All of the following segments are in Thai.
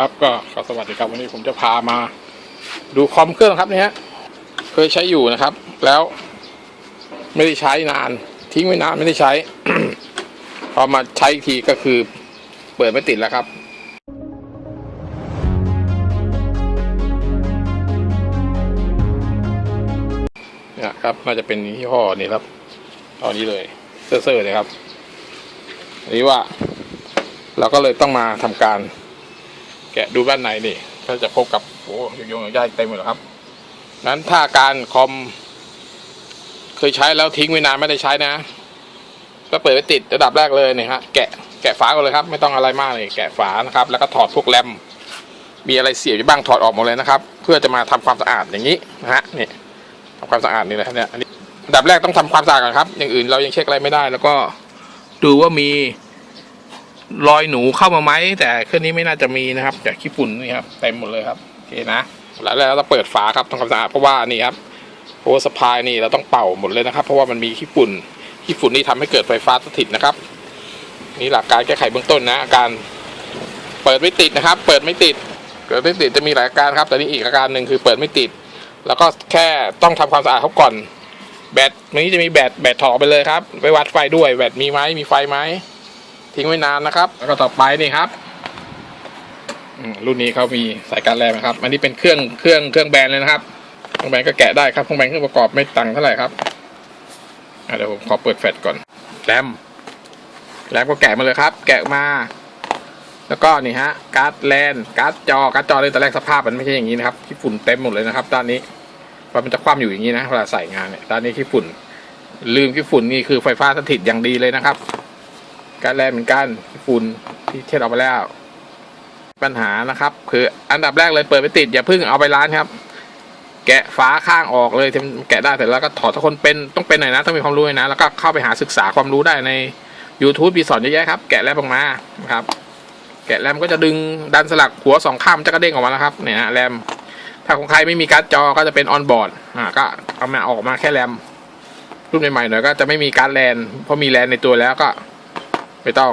ครับก็ขอสวัสดีครับวันนี้ผมจะพามา ดูคอมเครื่องครับนี่ฮะเคยใช้อยู่นะครับ แล้ว ไม่ได้ใช้นาน ทิ้งไว้นานไม่ได้ใช้ พอมาใช้อีกทีก็คือ เปิดไม่ติดแล้วครับเนี่ยครับ น่าจะเป็นยี่ห้อนี้ครับตอนนี้เลยเซ่อๆเลยครับนนี้ว่า เราก็เลยต้องมาทำการ แกะดูด้านในนี่ก็จะพบกับโอ้ยงย่ายเต็มเลยครับ นั้นถ้าการคอม เคยใช้แล้วทิ้งไว้นานไม่ได้ใช้นะ ก็เปิดไว้ติดระดับแรกเลยนี่ฮะแกะแกะฝาก่อนเลยครับ ไม่ต้องอะไรมากเลยแกะฝานะครับ แล้วก็ถอดพวกแรมมีอะไรเสียอยู่บ้างถอดออกหมดเลยนะครับ เพื่อจะมาทำความสะอาดอย่างนี้นะฮะนี่ทำความสะอาดนี่เลยครับเนี่ยอันนี้อันดับแรกต้องทำความสะอาดก่อนครับ อย่างอื่นเรายังเช็คอะไรไม่ได้ แล้วก็ดูว่ามี รอยหนูเข้ามาไหมแต่เครื่องนี้ไม่น่าจะมีนะครับจากขี้ฝุ่นนี่ครับเต็มหมดเลยครับโอเคนะแล้วแล้วเราเปิดฝาครับทำความสะอาดเพราะว่านี่ครับโอสปายนี่เราต้องเป่าหมดเลยนะครับ เพราะว่ามันมีขี้ฝุ่นขี้ฝุ่นนี่ทำให้เกิดไฟฟ้าสถิตนะครับ นี่หลักการแก้ไขเบื้องต้นนะอาการเปิดไม่ติดนะครับ เปิดไม่ติดเปิดไม่ติดจะมีหลายอาการครับ แต่นี่อีกอาการหนึ่งคือเปิดไม่ติด แล้วก็แค่ต้องทำความสะอาดเขาก่อนแบตนี้จะมีแบตแบตถอดไปเลยครับไปวัดไฟด้วยแบตมีไหมมีไฟไหม ทิ้งไว้นานนะครับ แล้วก็ต่อไปนี่ครับรุ่นนี้เขามีสายการแรมนะครับ อันนี้เป็นเครื่องเครื่องเครื่องแบรนด์เลยนะครับเครื่องแบรนด์ก็แกะได้ครับเครื่องแบรนด์เครื่องประกอบไม่ตังค์เท่าไหร่ครับเดี๋ยวผมขอเปิดแฟลชก่อนแรมแรมก็แกะมาเลยครับ แกะมา แล้วก็นี่ฮะการ์ดแลนการ์ดจอการ์ดจอเลยตอนแรกสภาพมันไม่ใช่อย่างนี้นะครับขี้ฝุ่นเต็มหมดเลยนะครับ ด้านนี้พรามันจะคว่ำอยู่อย่างนี้นะเวลาใส่งานเนี่ยด้านนี้ขี้ฝุ่น ลืมขี้ฝุ่นนี่คือไฟฟ้าสถิตอย่างดีเลยนะครับ การแลนเหมือนกันฝุ่นที่เช็ดออกไปแล้ว ปัญหานะครับ คืออันดับแรกเลยเปิดไปติดอย่าเพิ่งเอาไปร้านครับ แกะฝาข้างออกเลยแกะได้แต่แล้วก็ถอดถ้าคนเป็นต้องเป็นหน่อยนะ ต้องมีความรู้หน่อยนะ แล้วก็เข้าไปหาศึกษาความรู้ได้ใน YouTube มีสอนเยอะแยะครับ แกะแรมออกมานะครับ แกะแรมก็จะดึงดันสลักหัวสองข้ามจะกระเด้งออกมาแล้วครับเนี่ยแรมถ้าของใครไม่มีการ์ดจอก็จะเป็นออนบอร์ดอ่าก็เอามาออกมาแค่แรมรุ่นใหม่ๆหน่อยก็จะไม่มีการ์ดแลนเพราะมีแลนในตัวแล้วก็ ไม่ต้อง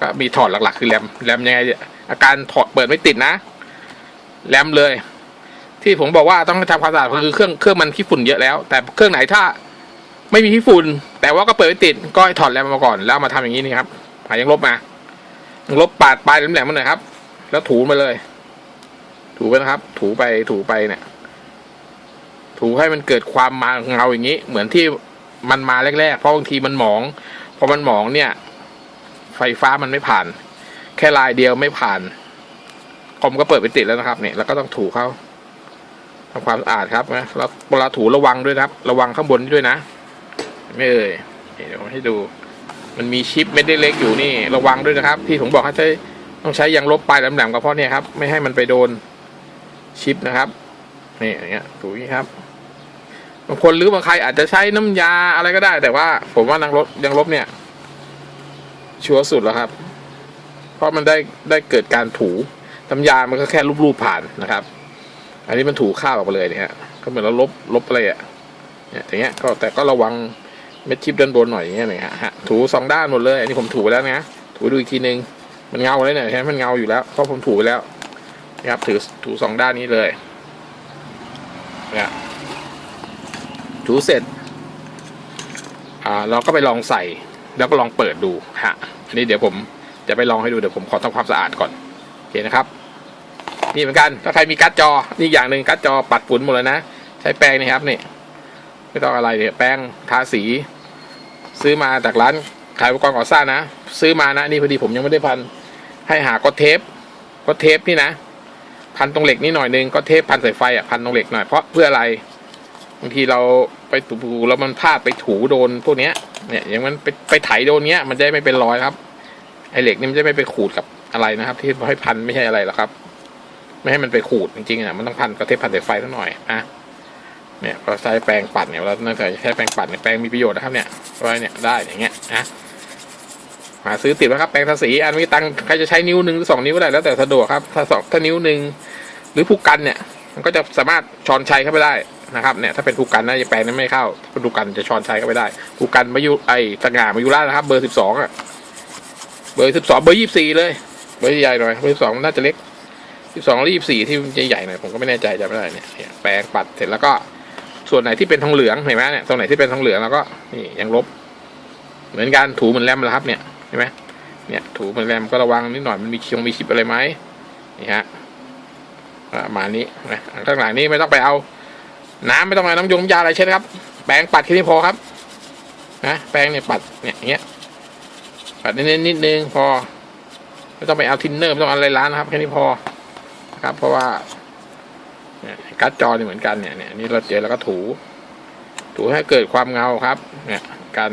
ก็มีถอดหลักๆ คือแรมแรมยังไง อาการถอดเปิดไม่ติดนะแรมเลย ที่ผมบอกว่าต้องทำความสะอาดคือเครื่องเครื่องมันขี้ฝุ่นเยอะแล้ว แต่เครื่องไหนถ้าไม่มีขี้ฝุ่น แต่ว่าก็เปิดไม่ติด ก็ถอดแรมมาก่อน แล้วมาทำอย่างนี้นี่ครับหายังลบมายังลบปาดปลายแหลมๆมันหน่อยครับ แล้วถูมาเลย ถูไปนะครับ ถูไปถูไปเนี่ย ถูให้มันเกิดความมาเงาอย่างนี้ เหมือนที่มันมาแรกๆ เพราะบางทีมันหมอง พอมันหมองเนี่ย ไฟฟ้ามันไม่ผ่าน แค่ลายเดียวไม่ผ่านคอมก็เปิดไปติดแล้วนะครับเนี่ยแล้วก็ต้องถูเข้าทำความสะอาดครับนะแล้วเวลาถูระวังด้วยครับ ระวังข้างบนด้วยนะ ไม่เอ่ยเดี๋ยวให้ดู มันมีชิปเม็ดเล็กๆอยู่นี่ ระวังด้วยนะครับ ที่ผมบอกให้ใช้ต้องใช้ยางลบปลายแหลมๆก็เพราะเนี่ยครับ ไม่ให้มันไปโดนชิปนะครับนี่อย่างเงี้ยถูนี้ครับบางคนหรือบางใครอาจจะใช้น้ำยาอะไรก็ได้ แต่ว่า ผมว่ายางลบยางลบเนี่ย ชัวร์สุดแล้วครับ เพราะมันได้ได้เกิดการถูน้ำยามันก็แค่รูปๆผ่านนะครับ อันนี้มันถูข้าวออกไปเลยเนี่ยก็เหมือนเราลบลบอะไรอะเนี่ยอย่างเงี้ยก็แต่ก็ระวังเม็ดชิปด้านบนหน่อยอย่างเงี้ยนะฮะถูสองด้านหมดเลย อันนี้ผมถูไปแล้วนะถูดูอีกทีนึงมันเงาเลยเนี่ยใช่ไหมมันเงาอยู่แล้วเพราะผมถูไปแล้วนะครับถือถูสองด้านนี้เลยเนี่ยถูเสร็จอ่าเราก็ไปลองใส่ แล้วก็ลองเปิดดูฮะอันนี้เดี๋ยวผมจะไปลองให้ดูเดี๋ยวผมขอทำความสะอาดก่อนโอเคนะครับนี่เหมือนกันถ้าใครมีการ์ดจอนี่อย่างหนึ่งการ์ดจอปัดฝุ่นหมดเลยนะใช้แปรงนี่ครับนี่ไม่ต้องอะไรเนี่ยแป้งทาสี ซื้อมาจากร้านขายอุปกรณ์ก่อสร้างนะ ซื้อมานะนี่พอดีผมยังไม่ได้พันให้หาก็เทปก็เทปนี่นะ พันตรงเหล็กนี่หน่อยนึงก็เทปพันสายไฟอะพันตรงเหล็กหน่อยเพราะเพื่ออะไรบางทีเราไปถูแล้วมันพลาดไปถูโดนพวกเนี้ย เนี่ยอย่างมันไปไปไถโดนเนี้ย มันจะไม่เป็นรอยครับ ไอเหล็กนี่มันจะไม่ไปขูดกับอะไรนะครับ ที่ให้พันไม่ใช่อะไรหรอกครับ ไม่ให้มันไปขูดจริงๆอะมันต้องพันกระเทปพันสายไฟสักหน่อยอะเนี่ยเราใช้แปรงปัดเนี่ยเราตั้งแต่ใช้แปรงปัดเนี่ยแปรงมีประโยชน์นะครับ เนี่ยไว้เนี่ยได้อย่างเงี้ยนะหาซื้อติดไว้ครับแปรงทาสีอันมีตังใครจะใช้นิ้วหนึ่งหรือสองนิ้วก็ได้แล้วแต่สะดวกครับถ้าสองถ้านิ้วหนึ่งหรือผู้กันเนี่ย มันก็จะสามารถช้อนชัยเข้าไปได้นะครับเนี่ยถ้าเป็นผู้กันนะจะแปลงนั้นไม่เข้าถ้าเป็นผู้กันจะช้อนชัยเข้าไปได้ผู้กันมายุไอสง่ามายุรานะครับ เบอร์สิบสองอะเบอร์สิบสองเบอร์ยี่สี่เลยเบอร์ใหญ่หน่อยเบอร์สองน่าจะเล็กสิบสองรีบสี่ที่จะใหญ่หน่อยผมก็ไม่แน่ใจจำไม่ได้เนี่ยแปรงปัดเสร็จแล้วก็ส่วนไหนที่เป็นทองเหลืองเห็นไหมเนี่ยตรงไหนที่เป็นทองเหลืองแล้วก็นี่ยังลบ เหมือนกันถูเหมือนแรมนะครับเนี่ยเห็นไหมเนี่ยถูเหมือนแรมก็ระวังนิดหน่อยมันมีคงมีชิปอะไรไหมนี่ฮะ มาณนี้นะข้างหลังนี้ไม่ต้องไปเอา น้ำไม่ต้องเอาน้ำยงน้ำยาอะไรเช่นครับ แปรงปัดแค่นี้พอครับ นะแปรงเนี่ยปัดเนี่ยอย่างเงี้ย ปัดเน้นๆนิดนึงพอ ไม่ต้องไปเอาทินเนอร์ไม่ต้องอะไรล้านนะครับแค่นี้พอนะครับ เพราะว่าเนี่ยการ์ดจอนี่เหมือนกันเนี่ยเนี่ยนี่เราเจอแล้วก็ถู ถูให้เกิดความเงาครับ เนี่ยกัน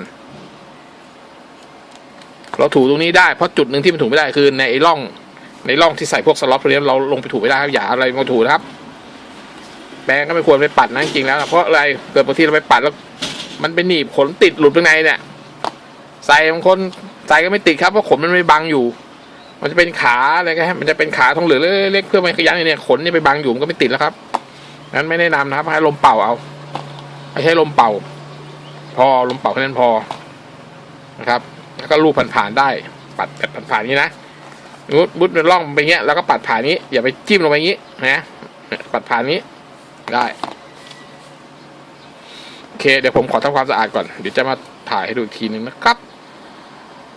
เราถูตรงนี้ได้เพราะจุดหนึ่งที่มันถูไม่ได้คือในไอ้ร่อง ในร่องที่ใส่พวกสล็อตพวกนี้เราลงไปถูไม่ได้ครับอย่าอะไรมาถูนะครับแปรงก็ไม่ควรไปปัดนะจริงแล้วนะเพราะอะไรเกิดบางทีเราไปปัดแล้ว มันไปหนีบขนติดหลุดข้างในเนี่ย ใส่บางคนใส่ก็ไม่ติดครับเพราะขนมันไม่บังอยู่ มันจะเป็นขาอะไรก็ฮะมันจะเป็นขาทองเหลืองเล็กๆเพื่อไม่ขยันเนี่ยขนนี่ไปบังอยู่มันก็ไม่ติดแล้วครับนั้นไม่แนะนำนะครับให้ลมเป่าเอาไม่ใช่ลมเป่า พอลมเป่าแค่นั้นพอนะครับ แล้วก็ลูบผ่านๆได้ ปัดแบบผ่านๆนี้นะ มุดมุดเป็นร่องไปเงี้ยแล้วก็ปัดผ่านนี้ อย่าไปจิ้มลงไปงี้นะปัดผ่านนี้ได้โอเค เดี๋ยวผมขอทำความสะอาดก่อน เดี๋ยวจะมาถ่ายให้ดูอีกทีนึงนะครับ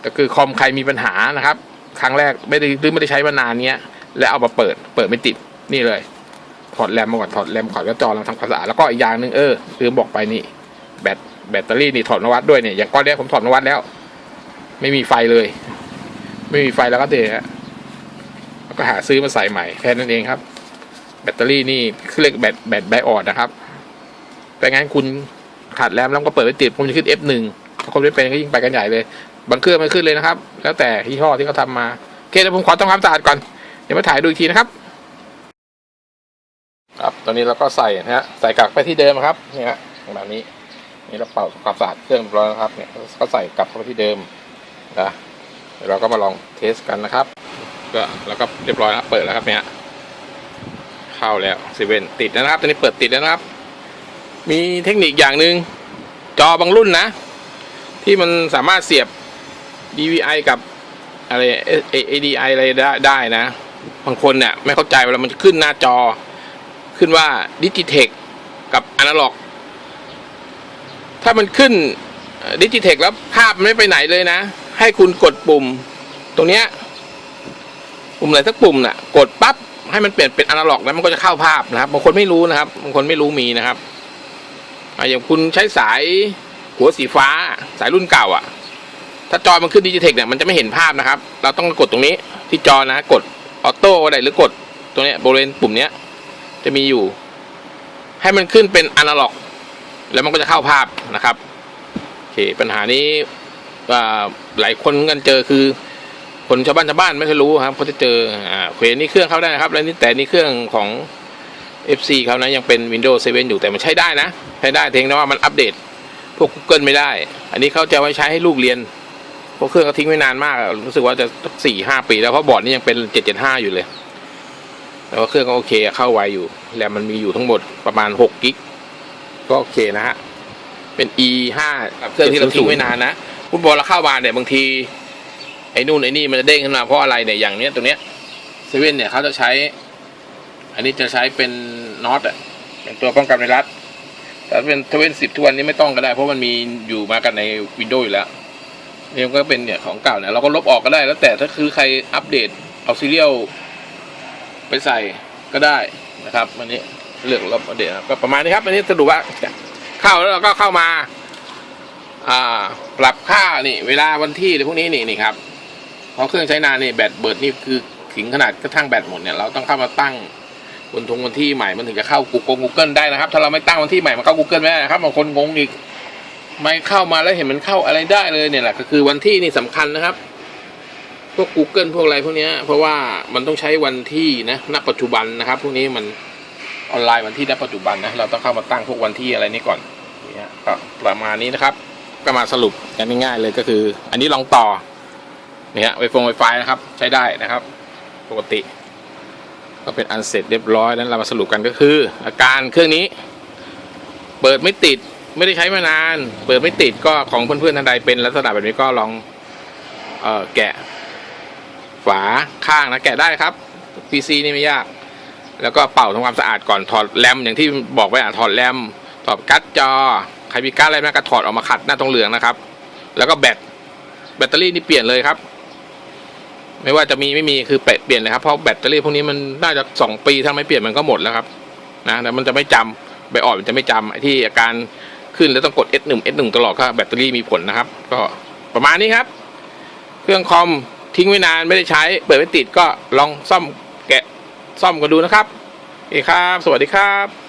ก็คือคอมใครมีปัญหานะครับ ครั้งแรกไม่ได้หรือไม่ได้ใช้มานานเนี้ย แล้วเอามาเปิด เปิดไม่ติดนี่เลย ถอดแรมมาก่อนถอดแรมขอดกระจอแล้วทำความสะอาดแล้วก็อีกอย่างหนึ่งเออลืมบอกไปนี่แบตแบตเตอรี่นี่ถอดนวัดด้วยเนี่ยอย่างก้อนเนี้ผมถอดนวัดแล้ว ไม่มีไฟเลย ไม่มีไฟแล้วก็เดะ แล้วก็หาซื้อมาใส่ใหม่แค่นั้นเองครับ แบตเตอรี่นี่คือเรียกแบตแบตไบออดนะครับแต่งั้นคุณขาดแรมแล้วก็เปิดไม่ติดผมจะขึ้น F1 ถ้าคนไม่เป็นก็ยิ่งไปกันใหญ่เลย บางเครื่องไม่ขึ้นเลยนะครับ แล้วแต่ยี่ห้อที่เขาทำมาโอเคเดี๋ยวผมขอทำความสะอาดก่อน เดี๋ยวมาถ่ายดูอีกทีนะครับ ครับ ตอนนี้เราก็ใส่นะฮะ ใส่กลับไปที่เดิมครับนี่ฮะแบบนี้ นี่เราเป่าทำความสะอาดเครื่องเรียบร้อยแล้วครับ เนี่ย ก็ใส่กลับเข้าไปที่เดิมนะเดี๋ยวเราก็มาลองเทสกันนะครับ ก็แล้วก็เรียบร้อยแล้วเปิดแล้วครับเนี่ยเข้าแล้วเซเว่นติดนะครับตอนนี้เปิดติดแล้วนะครับ มีเทคนิคอย่างหนึ่งจอบางรุ่นนะ ที่มันสามารถเสียบ DVI กับอะไร ADI อะไรได้ได้นะ บางคนเนี่ยไม่เข้าใจเวลามันจะขึ้นหน้าจอ ขึ้นว่า Digitech กับ Analog ถ้ามันขึ้น Digitech แล้วภาพไม่ไปไหนเลยนะ ให้คุณกดปุ่ม ตรงเนี้ย ปุ่มอะไหนสักปุ่มน่ะกดปั๊บให้มันเปลี่ยนเป็นอนาล็อกแล้วมันก็จะเข้าภาพนะครับบางคนไม่รู้นะครับบางคนไม่รู้มีนะครับอย่างคุณใช้สายหัวสีฟ้าสายรุ่นเก่าอะ ถ้าจอมันขึ้นดิจิเทคเนี่ยมันจะไม่เห็นภาพนะครับ เราต้องกดตรงนี้ที่จอนะกดออโต้อะไรหรือกดตรงเนี้ยบริเวณปุ่มเนี้ยจะมีอยู่ ให้มันขึ้นเป็นอนาล็อก แล้วมันก็จะเข้าภาพนะครับโอเคปัญหานี้หลายคนกันเจอคือ คนชาวบ้านชาวบ้านไม่เคยรู้ครับเขาจะเจออ่าเควนี่เครื่องเข้าได้นะครับ แล้วนี่แต่นี่เครื่องของ FC เขานะยังเป็น Windows 7 อยู่แต่มันใช้ได้นะ ใช้ได้เพียงแต่ว่ามันอัปเดต พวก Google ไม่ได้ อันนี้เขาจะไว้ใช้ให้ลูกเรียนเพราะเครื่องเขาทิ้งไว้นานมากรู้สึกว่าจะสี่ห้าปี แล้วเพราะบอร์ดนี่ยังเป็นเจ็ดเจ็ดห้าอยู่เลยแต่ว่าเครื่องก็โอเคเข้าไวอยู่แรมมันมีอยู่ทั้งหมดประมาณหกกิกก็โอเคนะฮะเป็น e ห้าเครื่องที่เราทิ้งไว้นานนะฟุตบอลเราเข้ามาเนี่ยบางที อ้นู่นไอ้นี่มันจะเด้งขึ้นมาเพราะอะไรเนี่ยอย่างเนี้ยตัวเนี้ยเซเว่นเนี่ยเขาจะใช้ อันนี้จะใช้เป็นน็อตอะเป็นตัวป้องกันไวรัสแต่เป็นเซเว่นสิบทุกวันนี้ไม่ต้องก็ได้ เพราะมันมีอยู่มากันในวินโดว์อยู่แล้วนี่ก็เป็นเนี่ยของเก่าเนี่ยเราก็ลบออกก็ได้ แล้วแต่ถ้าคือใครอัปเดตเอาซีเรียลไปใส่ก็ได้นะครับอันนี้เลือกลบอัปเดตครับก็ประมาณนี้ครับอันนี้สรุปว่าเข้าแล้วเราก็เข้ามา อ่า ปรับค่านี่ เวลาวันที่หรือพวกนี้นี่นี่ครับ เพราะเครื่องใช้นานนี่แบตเบิดนี่คือถึงขนาดกระทั่งแบตหมดเนี่ยเราต้องเข้ามาตั้งบนทงวันที่ใหม่มันถึงจะเข้า Google Google ได้นะครับ ถ้าเราไม่ตั้งวันที่ใหม่มันเข้า Google ไม่ได้นะครับบางคนงงอีก ไม่เข้ามาแล้วเห็นมันเข้าอะไรได้เลยเนี่ยแหละก็คือวันที่นี่สำคัญนะครับ พวก Google พวกอะไรพวกเนี้ยเพราะว่ามันต้องใช้วันที่นะณปัจจุบันนะครับ พวกนี้มันออนไลน์วันที่ณปัจจุบันนะเราต้องเข้ามาตั้งพวกวันที่อะไรนี้ก่อนเนี่ยก็ประมาณนี้นะครับก็มาสรุปกันง่ายๆเลยก็คือ อันนี้ลองต่อ เนี่ยไวฟงไวไฟนะครับ ใช้ได้นะครับ ปกติ ก็เป็นอันเสร็จเรียบร้อยนั้นเรามาสรุปกันก็คือ อาการเครื่องนี้ เปิดไม่ติดไม่ได้ใช้มานาน เปิดไม่ติดก็ของเพื่อนๆท่านใดเป็นลักษณะแบบนี้ก็ลองเออแกะ ฝาข้างนะแกะได้ครับ PC นี่ไม่ยาก แล้วก็เป่าทำความสะอาดก่อนถอดแรมอย่างที่บอกไว้อะถอดแรมถอดการ์ดจอใครมีการ์ดอะไรแม่ก็ถอดออกมาขัดหน้าตรงเหลืองนะครับ แล้วก็แบตแบตเตอรี่นี่เปลี่ยนเลยครับ ไม่ว่าจะมีไม่มีคือเปลี่ยนเลยครับเพราะแบตเตอรี่พวกนี้มันน่าจะสองปีถ้าไม่เปลี่ยนมันก็หมดแล้วครับนะแต่มันจะไม่จำใบอ่อนมันจะไม่จำไอ้ที่อาการขึ้นแล้วต้องกด S1 S1 ตลอดก็แบตเตอรี่มีผลนะครับ ก็ประมาณนี้ครับ เครื่องคอมทิ้งไว้นานไม่ได้ใช้ เปิดไม่ติดก็ลองซ่อมแกะซ่อมกันดูนะครับโอเคครับ สวัสดีครับ